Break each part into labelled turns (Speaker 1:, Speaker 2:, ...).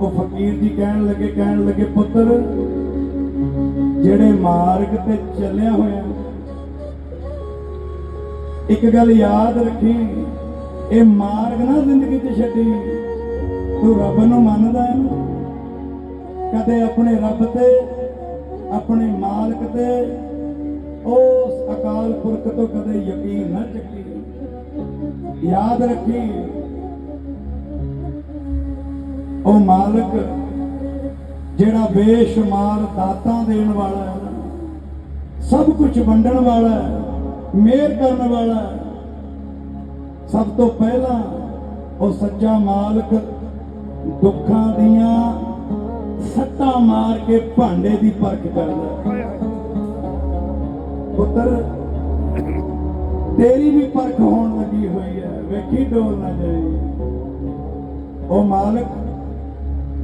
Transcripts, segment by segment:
Speaker 1: ਉਹ ਫਕੀਰ ਜੀ ਕਹਿਣ ਲੱਗੇ ਕਹਿਣ ਲੱਗੇ, ਪੁੱਤਰ, ਜਿਹੜੇ ਮਾਰਗ ਤੇ ਚੱਲਿਆ ਹੋਇਆ, ਇੱਕ ਗੱਲ ਯਾਦ ਰੱਖੀ, ਇਹ ਮਾਰਗ ਨਾ ਜ਼ਿੰਦਗੀ 'ਚ ਛੱਡੀ। ਤੂੰ ਰੱਬ ਨੂੰ ਮੰਨਦਾ ਹੈ। ਕਦੇ ਆਪਣੇ ਰੱਬ ਤੇ, ਆਪਣੇ ਮਾਲਕ ਤੇ, ਉਸ ਅਕਾਲ ਪੁਰਖ ਤੋਂ ਕਦੇ ਯਕੀਨ ਨਾ ਚੱਕੀ। ਯਾਦ ਰੱਖੀ ਉਹ ਮਾਲਕ ਜਿਹੜਾ ਬੇਸ਼ੁਮਾਰ ਦਾਤਾਂ ਦੇਣ ਵਾਲਾ ਹੈ, ਸਭ ਕੁਝ ਵੰਡਣ ਵਾਲਾ ਹੈ, ਮਿਹਰ ਕਰਨ ਵਾਲਾ ਹੈ, ਸਭ ਤੋਂ ਪਹਿਲਾਂ ਉਹ ਸੱਚਾ ਮਾਲਕ ਦੁੱਖਾਂ ਦੀਆਂ ਸੱਟਾਂ ਮਾਰ ਕੇ ਭਾਂਡੇ ਦੀ ਪਰਖ ਕਰਦਾ ਪੁੱਤਰ, ਤੇਰੀ ਵੀ ਪਰਖ ਹੋਣ ਲੱਗੀ ਹੋਈ ਹੈ, ਵੇਖੀ ਡੋਲ ਨਾ ਜਾਏ। ਉਹ ਮਾਲਕ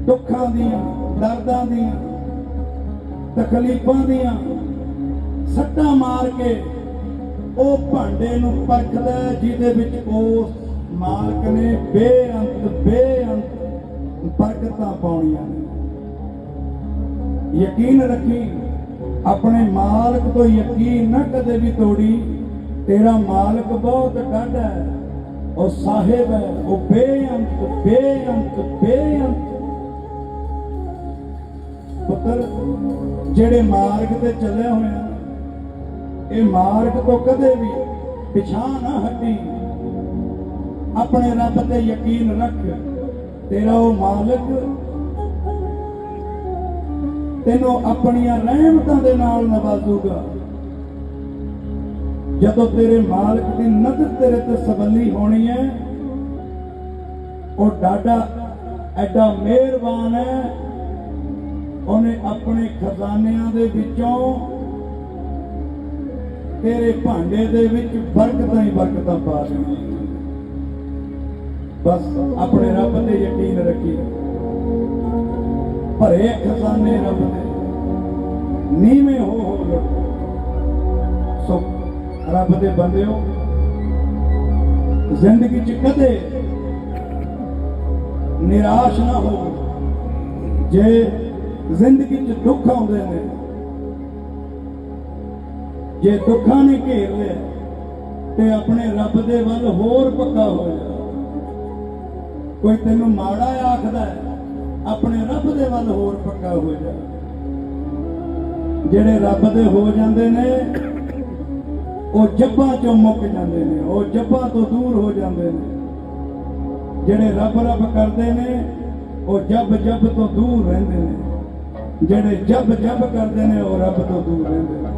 Speaker 1: ਦੁੱਖਾਂ ਦੀਆਂ, ਦਰਦਾਂ ਦੀਆਂ, ਤਕਲੀਫਾਂ ਦੀਆਂ, ਸੱਟਾਂ ਮਾਰ ਕੇ ਉਹ ਭਾਂਡੇ ਨੂੰ ਪਰਖਦਾ ਹੈ, ਜਿਹਦੇ ਵਿੱਚ ਉਸ ਮਾਲਕ ਨੇ ਬੇਅੰਤ ਬੇਅੰਤ ਬਰਕਤਾਂ ਪਾਉਣੀਆਂ ਨੇ। ਯਕੀਨ ਰੱਖੀ, ਆਪਣੇ ਮਾਲਕ ਤੋਂ ਯਕੀਨ ਨਾ ਕਦੇ ਵੀ ਤੋੜੀ, ਤੇਰਾ ਮਾਲਕ ਬਹੁਤ ਡਾਢਾ ਹੈ, ਉਹ ਸਾਹਿਬ ਹੈ, ਉਹ ਬੇਅੰਤ ਬੇਅੰਤ ਬੇਅੰਤ ਪੁੱਤਰ, ਜਿਹੜੇ ਮਾਰਗ ਤੇ ਚੱਲਿਆ ਹੋਇਆ ਇਹ ਮਾਰਗ ਤੋਂ ਕਦੇ ਵੀ ਪਿਛਾਂ ਨਾ ਹਟੀ। ਆਪਣੇ ਰੱਬ ਤੇ ਯਕੀਨ ਰੱਖ, ਤੇਰਾ ਉਹ ਮਾਲਕ ਤੈਨੂੰ ਆਪਣੀਆਂ ਰਹਿਮਤਾਂ ਦੇ ਨਾਲ ਨਵਾਜ਼ੂਗਾ। ਜਦੋਂ ਤੇਰੇ ਮਾਲਕ ਦੀ ਨਜ਼ਰ ਤੇਰੇ ਤੇ ਸਬੱਲੀ ਹੋਣੀ ਹੈ, ਉਹ ਡਾਡਾ ਐਡਾ ਮਿਹਰਬਾਨ ਹੈ ਉਹਨੇ ਆਪਣੇ ਖਜ਼ਾਨਿਆਂ ਦੇ ਵਿੱਚੋਂ ਤੇਰੇ ਭਾਂਡੇ ਦੇ ਵਿੱਚ ਬਰਕਤਾਂ ਹੀ ਬਰਕਤਾਂ ਪਾ ਦੇਣੀਆਂ ਬਸ ਆਪਣੇ ਰੱਬ ਤੇ ਯਕੀਨ ਰੱਖੀ। ਭਰੇ ਖਜ਼ਾਨੇ ਰੱਬ ਦੇ। ਨੀਵੇਂ ਹੋ ਹੋ ਲੁੱਟ। ਸੋ ਰੱਬ ਦੇ ਬੰਦਿਓ, ਜ਼ਿੰਦਗੀ 'ਚ ਕਦੇ ਨਿਰਾਸ਼ ਨਾ ਹੋ ਜੇ ਜ਼ਿੰਦਗੀ 'ਚ ਦੁੱਖ ਆਉਂਦੇ ਨੇ। ਜੇ ਦੁੱਖਾਂ ਨੇ ਘੇਰ ਲਿਆ, ਤੇ ਆਪਣੇ ਰੱਬ ਦੇ ਵੱਲ ਹੋਰ ਪੱਕਾ ਹੋ ਜਾ। ਕੋਈ ਤੈਨੂੰ ਮਾੜਾ ਆਖਦਾ ਆਪਣੇ ਰੱਬ ਦੇ ਵੱਲ ਹੋਰ ਪੱਕਾ ਹੋ ਜਾ। ਜਿਹੜੇ ਰੱਬ ਦੇ ਹੋ ਜਾਂਦੇ ਨੇ, ਉਹ ਜੱਬਾਂ ਚੋਂ ਮੁੱਕ ਜਾਂਦੇ ਨੇ, ਉਹ ਜੱਬਾਂ ਤੋਂ ਦੂਰ ਹੋ ਜਾਂਦੇ ਨੇ। ਜਿਹੜੇ ਰੱਬ ਰੱਬ ਕਰਦੇ ਨੇ, ਉਹ ਜੱਬ ਜੱਬ ਤੋਂ ਦੂਰ ਰਹਿੰਦੇ ਨੇ। ਜਿਹੜੇ ਜਬ ਜਬ ਕਰਦੇ ਨੇ ਉਹ ਰੱਬ ਤੋਂ ਦੂਰ ਰਹਿੰਦੇ ਨੇ।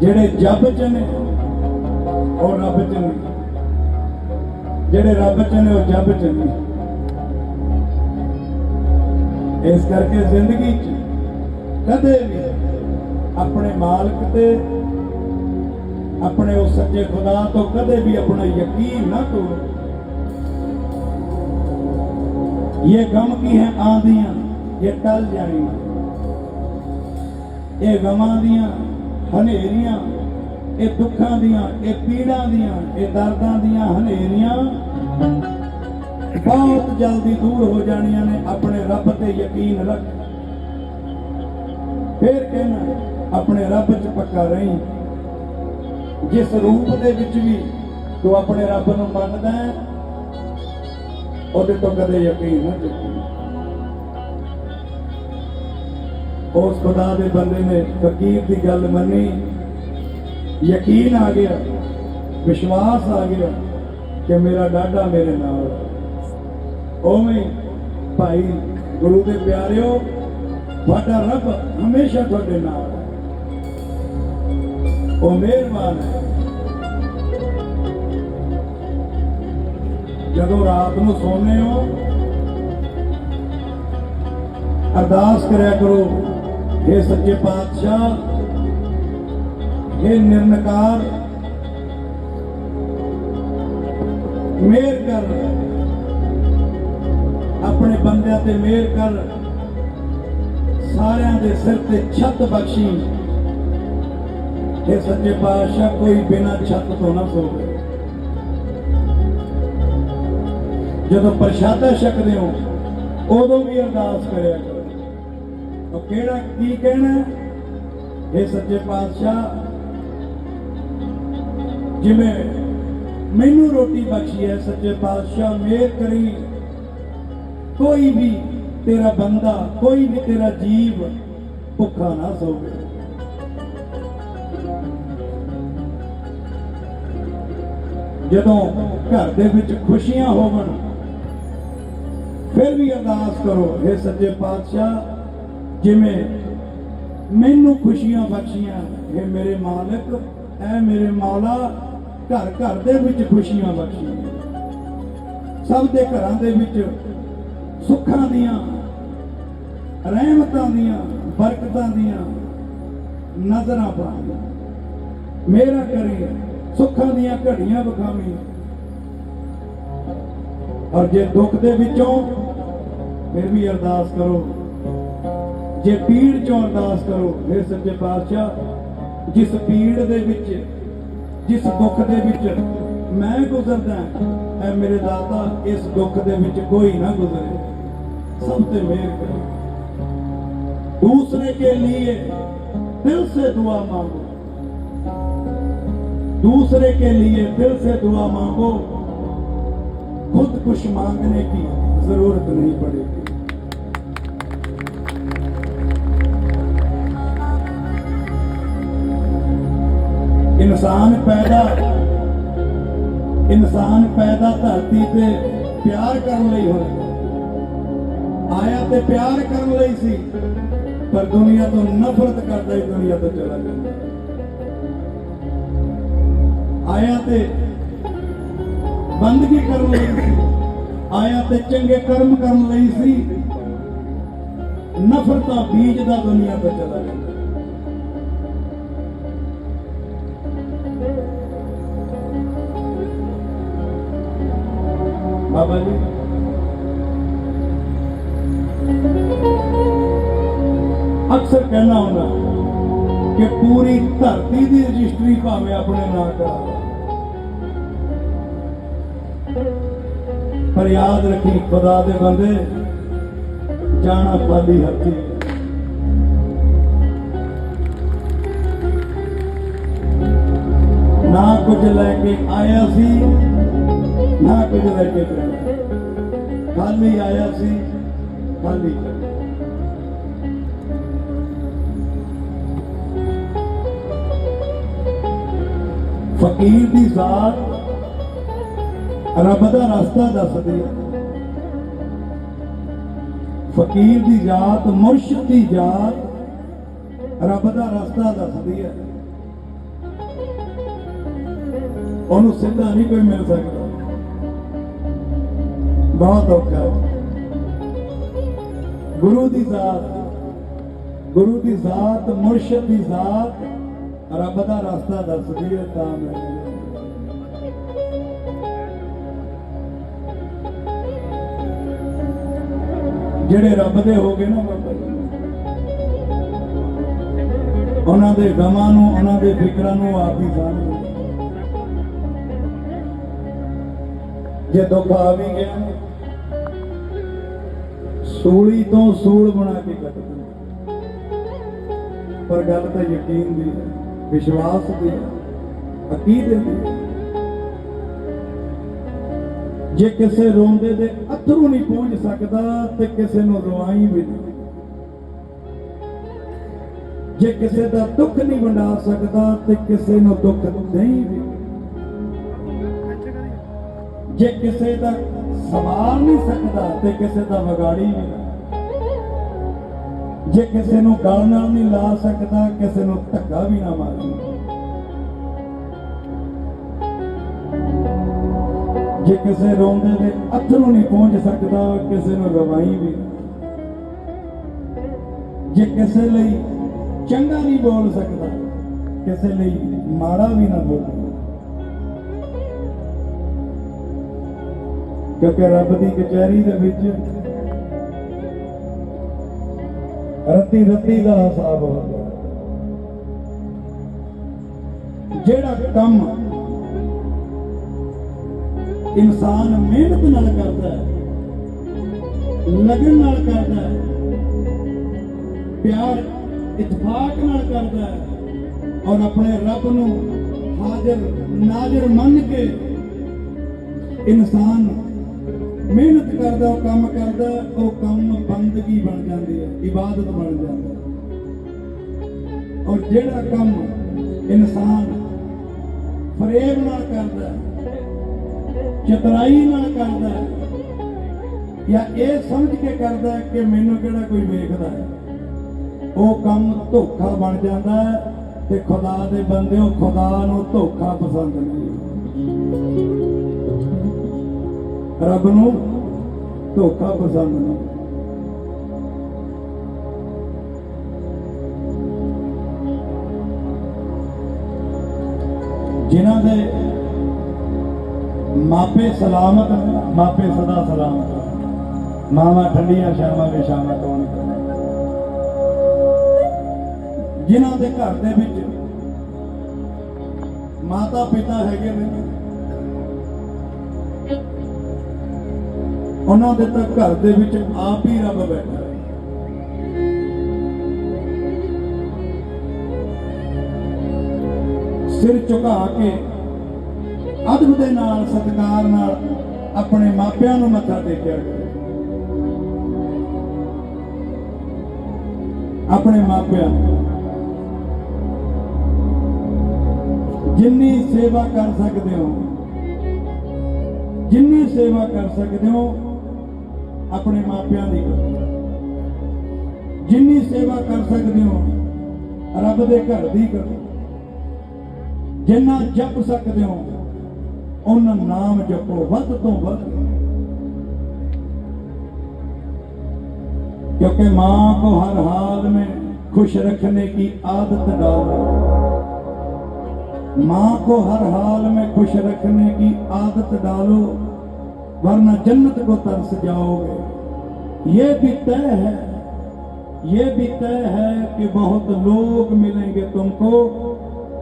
Speaker 1: ਜਿਹੜੇ ਜੱਬ ਚ ਨੇ, ਉਹ ਰੱਬ ਚ ਨੇ। ਜਿਹੜੇ ਰੱਬ ਚ ਨੇ, ਉਹ ਜਬ ਚ ਨੇ। ਇਸ ਕਰਕੇ ਜ਼ਿੰਦਗੀ ਚ ਕਦੇ ਵੀ ਆਪਣੇ ਮਾਲਕ ਤੇ, ਆਪਣੇ ਉਸ ਸੱਚੇ ਖੁਦਾ ਤੋਂ ਕਦੇ ਵੀ ਆਪਣਾ ਯਕੀਨ ਨਾ ਤੋੜੋ। ਇਹ ਗਮ ਕੀ ਹੈ ਆਂਦੀਆਂ ਇਹ ਟਲ ਜਾਣੀਆਂ ਇਹ ਗਮਾਂ ਦੀਆਂ ਹਨੇਰੀਆਂ ਇਹ ਦੁੱਖਾਂ ਦੀਆਂ ਇਹ ਪੀੜਾਂ ਦੀਆਂ ਇਹ ਦਰਦਾਂ ਦੀਆਂ ਹਨੇਰੀਆਂ ਬਹੁਤ ਜਲਦੀ ਦੂਰ ਹੋ ਜਾਣੀਆਂ ਨੇ ਆਪਣੇ ਰੱਬ ਤੇ ਯਕੀਨ ਰੱਖ ਫਿਰ ਕਹਿਣਾ ਆਪਣੇ ਰੱਬ 'ਚ ਪੱਕਾ ਰਹੀਂ ਜਿਸ ਰੂਪ ਦੇ ਵਿੱਚ ਵੀ ਤੂੰ ਆਪਣੇ ਰੱਬ ਨੂੰ ਮੰਨਦਾ ਹੈ ਉਹਦੇ ਤੋਂ ਕਦੇ ਯਕੀਨ ਨਾ ਚੁੱਕੀ। ਉਸ ਖੁਦਾ ਦੇ ਬੰਦੇ ਨੇ ਫਕੀਰ ਦੀ ਗੱਲ ਮੰਨੀ। ਯਕੀਨ ਆ ਗਿਆ, ਵਿਸ਼ਵਾਸ ਆ ਗਿਆ ਕਿ ਮੇਰਾ ਡਾਡਾ ਮੇਰੇ ਨਾਲ ਹੈ। ਉਵੇਂ ਭਾਈ ਗੁਰੂ ਦੇ ਪਿਆਰਿਓ, ਤੁਹਾਡਾ ਰੱਬ ਹਮੇਸ਼ਾ ਤੁਹਾਡੇ ਨਾਲ ਉਹ ਮਿਹਰਬਾਨ ਹੈ। ਜਦੋਂ ਰਾਤ ਨੂੰ ਸੌਂਦੇ ਹੋ, ਅਰਦਾਸ ਕਰਿਆ ਕਰੋ हे ਸੱਚੇ ਪਾਤਸ਼ਾਹ हे ਨਿਰਨਕਾਰ ਮੇਰ ਕਰ, ਆਪਣੇ ਬੰਦਿਆਂ ਤੇ ਮੇਰ ਕਰ, ਸਾਰਿਆਂ ਦੇ ਸਿਰ ਤੇ ਛੱਤ ਬਖਸ਼ੀ। ਇਹ ਸੱਚੇ ਪਾਤਸ਼ਾਹ, ਕੋਈ ਬਿਨਾ ਛੱਤ ਤੋਂ ਨਾ ਸੋਵੇ। ਜਦੋਂ ਪ੍ਰਸ਼ਾਦਾ ਛਕਦੇ ਹੋ, ਉਦੋਂ ਵੀ ਅਰਦਾਸ ਕਰਿਆ ਕਰੋ। ਉਹ ਕਿਹੜਾ, ਕੀ ਕਹਿਣਾ? ਇਹ ਸੱਚੇ ਪਾਤਸ਼ਾਹ, ਜਿਵੇਂ ਮੈਨੂੰ ਰੋਟੀ ਬਖਸ਼ੀ ਹੈ, ਸੱਚੇ ਪਾਤਸ਼ਾਹ ਮੇਰ ਕਰੀ। ਕੋਈ ਵੀ ਤੇਰਾ ਬੰਦਾ, ਕੋਈ ਵੀ ਤੇਰਾ ਜੀਵ ਭੁੱਖਾ ਨਾ ਸੋਵੇ। ਜਦੋਂ ਘਰ ਦੇ ਵਿੱਚ ਖੁਸ਼ੀਆਂ ਹੋਵਣ ਫਿਰ ਵੀ ਅਰਦਾਸ ਕਰੋ हे ਸੱਚੇ ਪਾਤਸ਼ਾਹ, ਜਿਵੇਂ ਮੈਨੂੰ ਖੁਸ਼ੀਆਂ ਬਖਸ਼ੀਆਂ हे ਮੇਰੇ ਮਾਲਕ, ਐ ਮੇਰੇ ਮੌਲਾ, ਘਰ ਘਰ ਦੇ ਵਿੱਚ ਖੁਸ਼ੀਆਂ ਬਖਸ਼ੀਆਂ। ਸਭ ਦੇ ਘਰਾਂ ਦੇ ਵਿੱਚ ਸੁੱਖਾਂ ਦੀਆਂ, ਰਹਿਮਤਾਂ ਦੀਆਂ, ਬਰਕਤਾਂ ਦੀਆਂ ਨਜ਼ਰਾਂ ਪਾਈਆਂ ਮੇਰਾ ਕਰੀ ਸੁੱਖਾਂ ਦੀਆਂ ਘੜੀਆਂ ਵਿਖਾਵੀਂ। ਔਰ ਜੇ ਦੁੱਖ ਦੇ ਵਿੱਚੋਂ ਫਿਰ ਵੀ ਅਰਦਾਸ ਕਰੋ ਜੇ ਪੀੜ ਚੋਂ ਅਰਦਾਸ ਕਰੋ ਫਿਰ ਸੱਚੇ ਪਾਤਸ਼ਾਹ ਜਿਸ ਪੀੜ ਦੇ ਵਿੱਚ ਜਿਸ ਦੁੱਖ ਦੇ ਵਿੱਚ ਮੈਂ ਗੁਜ਼ਰਦਾ ਐ ਮੇਰੇ ਦਾਤਾ ਇਸ ਦੁੱਖ ਦੇ ਵਿੱਚ ਕੋਈ ਨਾ ਗੁਜ਼ਰੇ ਸਭ ਤੇ ਮਿਹਰ ਕਰੋ दूसरे के लिए दिल से दुआ मांगो दूसरे के लिए दिल से दुआ मांगो खुद कुछ मांगने की जरूरत नहीं पड़ेगी ਇਨਸਾਨ ਪੈਦਾ ਇਨਸਾਨ ਪੈਦਾ ਧਰਤੀ ਤੇ ਪਿਆਰ ਕਰਨ ਲਈ ਹੋਇਆ ਆਇਆ ਤੇ ਪਿਆਰ ਕਰਨ ਲਈ ਸੀ ਪਰ ਦੁਨੀਆ ਤੋਂ ਨਫ਼ਰਤ ਕਰਦਾ ਹੀ ਦੁਨੀਆ ਤੋਂ ਚਲਾ ਜਾਂਦਾ ਆਇਆ ਤੇ ਬੰਦਗੀ ਕਰਨ ਲਈ ਸੀ। ਆਇਆ ਤੇ ਚੰਗੇ ਕਰਮ ਕਰਨ ਲਈ ਸੀ। ਨਫ਼ਰਤਾਂ ਬੀਜਦਾ ਦੁਨੀਆ ਤੋਂ ਚਲਾ ਜਾਂਦਾ ਬਾਬਾ ਜੀ। ਅਕਸਰ ਕਹਿਣਾ ਹੁੰਦਾ ਕਿ ਪੂਰੀ ਧਰਤੀ ਦੀ ਰਜਿਸਟਰੀ ਭਾਵੇਂ ਆਪਣੇ ਨਾਂ ਕਰਾ ਪਰ ਯਾਦ ਰੱਖੀ ਖੁਦਾ ਦੇ ਬੰਦੇ, ਜਾਣਾ ਪਾਲੀ ਹੱਥੀ। ਨਾ ਕੁਝ ਲੈ ਕੇ ਆਇਆ ਸੀ, ਨਾ ਕੁਝ ਲੈ ਕੇ ਜਾਣਾ ਖਾਲੀ ਆਇਆ ਸੀ ਖਾਲੀ ਜਾਣਾ ਫਕੀਰ ਦੀ ਜ਼ਾਤ ਰੱਬ ਦਾ ਰਸਤਾ ਦੱਸਦੀ ਹੈ ਫਕੀਰ ਦੀ ਜ਼ਾਤ, ਮੁਰਸ਼ਿਦ ਦੀ ਜ਼ਾਤ, ਰੱਬ ਦਾ ਰਸਤਾ ਦੱਸਦੀ ਹੈ ਉਹਨੂੰ ਸਿੱਧਾ ਨਹੀਂ ਕੋਈ ਮਿਲ ਸਕਦਾ। ਬਹੁਤ ਔਖਾ ਗੁਰੂ ਦੀ ਜ਼ਾਤ, ਗੁਰੂ ਦੀ ਜ਼ਾਤ, ਮੁਰਸ਼ਿਦ ਦੀ ਜ਼ਾਤ, ਰੱਬ ਦਾ ਰਸਤਾ ਦੱਸਦੀ ਹੈ ਤਾਂ ਮੈਂ। ਜਿਹੜੇ ਰੱਬ ਦੇ ਹੋ ਗਏ ਨਾ ਬਾਬਾ ਜੀ। ਉਹਨਾਂ ਦੇ ਗਮਾਂ ਨੂੰ, ਉਹਨਾਂ ਦੇ ਫਿਕਰਾਂ ਨੂੰ ਆਪ ਹੀ ਸਮਝ ਜੇ ਦੁੱਖ ਆ ਵੀ ਗਿਆ ਸੂਲੀ ਤੋਂ ਸੂਲ ਬਣਾ ਕੇ ਕੱਟ ਪਰ ਗੱਲ ਤਾਂ ਯਕੀਨ ਦੀ ਵਿਸ਼ਵਾਸ ਦੀ ਹੈ ਅਕੀਦੇ ਦੀ ਜੇ ਕਿਸੇ ਰੋਂਦੇ ਦੇ ਅਥਰੂ ਨਹੀਂ ਪਹੁੰਚ ਸਕਦਾ ਤੇ ਕਿਸੇ ਨੂੰ ਰਵਾਈ ਵੀ ਨਹੀਂ। ਜੇ ਕਿਸੇ ਦਾ ਦੁੱਖ ਨਹੀਂ ਵੰਡਾ ਸਕਦਾ ਤੇ ਕਿਸੇ ਨੂੰ ਦੁੱਖ ਨਹੀਂ ਵੀ ਜੇ ਕਿਸੇ ਦਾ ਸਵਾਰ ਨਹੀਂ ਸਕਦਾ ਤੇ ਕਿਸੇ ਦਾ ਵਿਗਾੜੀ ਵੀ ਜੇ ਕਿਸੇ ਨੂੰ ਗਲ ਨਾਲ ਨਹੀਂ ਲਾ ਸਕਦਾ, ਕਿਸੇ ਨੂੰ ਧੱਕਾ ਵੀ ਨਾ ਮਾਰੇ। ਜੇ ਕਿਸੇ ਰੋਂਦੇ ਦੇ ਅੱਥਰੂ ਨਹੀਂ ਪਹੁੰਚ ਸਕਦਾ, ਕਿਸੇ ਨੂੰ ਰਵਾਈ ਵੀ। ਜੇ ਕਿਸੇ ਲਈ ਚੰਗਾ ਨਹੀਂ ਬੋਲ ਸਕਦਾ, ਕਿਸੇ ਲਈ ਮਾੜਾ ਵੀ ਨਾ ਬੋਲੇ ਕਿਉਂਕਿ ਰੱਬ ਦੀ ਕਚਹਿਰੀ ਦੇ ਵਿੱਚ ਰੱਤੀ ਰੱਤੀ ਦਾ ਹਿਸਾਬ ਹੁੰਦਾ। ਜਿਹੜਾ ਕੰਮ ਇਨਸਾਨ ਮਿਹਨਤ ਨਾਲ ਕਰਦਾ ਹੈ ਲਗਨ ਨਾਲ ਕਰਦਾ ਹੈ ਪਿਆਰ ਇਤਫਾਕ ਨਾਲ ਕਰਦਾ ਹੈ ਔਰ ਆਪਣੇ ਰੱਬ ਨੂੰ ਹਾਜ਼ਰ ਨਾਜ਼ਰ ਮੰਨ ਕੇ ਇਨਸਾਨ ਮਿਹਨਤ ਕਰਦਾ ਉਹ ਕੰਮ ਕਰਦਾ ਉਹ ਕੰਮ ਬੰਦਗੀ ਬਣ ਜਾਂਦੀ ਹੈ ਇਬਾਦਤ ਬਣ ਜਾਂਦਾ ਔਰ ਜਿਹੜਾ ਕੰਮ ਇਨਸਾਨ ਫਰੇਬ ਨਾਲ ਕਰਦਾ ਹੈ, ਚਤਰਾਈ ਨਾਲ ਕਰਦਾ ਜਾਂ ਇਹ ਸਮਝ ਕੇ ਕਰਦਾ ਕਿ ਮੈਨੂੰ ਕਿਹੜਾ ਕੋਈ ਵੇਖਦਾ ਹੈ? ਉਹ ਕੰਮ ਧੋਖਾ ਬਣ ਜਾਂਦਾ ਹੈ ਤੇ ਖੁਦਾ ਦੇ ਬੰਦੇ ਖੁਦਾ ਨੂੰ ਧੋਖਾ ਪਸੰਦ ਨਹੀਂ। ਰੱਬ ਨੂੰ ਧੋਖਾ ਪਸੰਦ ਨਹੀਂ। ਜਿਨ੍ਹਾਂ ਦੇ ਮਾਪੇ ਸਲਾਮਤ, ਮਾਪੇ ਸਦਾ ਸਲਾਮਤ। ਮਾਵਾ ਠੰਡੀਆਂ, ਸ਼ਾਮਾਂ ਦੇ ਸ਼ਾਮਾਂ ਕੌਣ ਕਰੇ? ਜਿਨ੍ਹਾਂ ਦੇ ਘਰ ਦੇ ਵਿੱਚ ਮਾਤਾ ਪਿਤਾ ਹੈਗੇ ਨੇ, ਉਹਨਾਂ ਦੇ ਤਾਂ ਘਰ ਦੇ ਵਿੱਚ ਆਪ ਹੀ ਰੱਬ ਬੈਠਾ ਸਿਰ ਝੁਕਾ ਕੇ ਅਦਬ ਦੇ ਨਾਲ, ਸਤਿਕਾਰ ਨਾਲ ਆਪਣੇ ਮਾਪਿਆਂ ਨੂੰ ਮੱਥਾ ਟੇਕਿਆ ਆਪਣੇ ਮਾਪਿਆਂ ਜਿੰਨੀ ਸੇਵਾ ਕਰ ਸਕਦੇ ਹੋ, ਜਿੰਨੀ ਸੇਵਾ ਕਰ ਸਕਦੇ ਹੋ, ਆਪਣੇ ਮਾਪਿਆਂ ਦੀ ਕਰੋ। ਜਿੰਨੀ ਸੇਵਾ ਕਰ ਸਕਦੇ ਹੋ, ਰੱਬ ਦੇ ਘਰ ਦੀ ਕਰੋ। ਜਿੰਨਾ ਜਪ ਸਕਦੇ ਹੋ ਉਹਨਾਂ ਨਾਮ ਜਪੋ ਵੱਧ ਤੋਂ ਵੱਧ क्योंकि माँ को हर हाल में खुश रखने की आदत डालो माँ को हर हाल में खुश रखने की आदत डालो वरना जन्नत को तरस जाओगे ये भी तय है ये भी तय है कि बहुत लोग मिलेंगे तुमको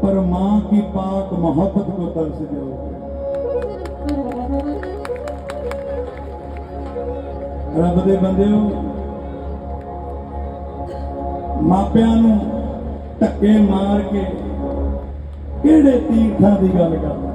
Speaker 1: पर माँ की पाक मोहब्बत को तरस जाओगे ਰੱਬ ਦੇ ਬੰਦਿਓ ਮਾਪਿਆਂ ਨੂੰ ਧੱਕੇ ਮਾਰ ਕੇ ਕਿਹੜੇ ਤੀਰਥਾਂ ਦੀ ਗੱਲ ਕਰਦੇ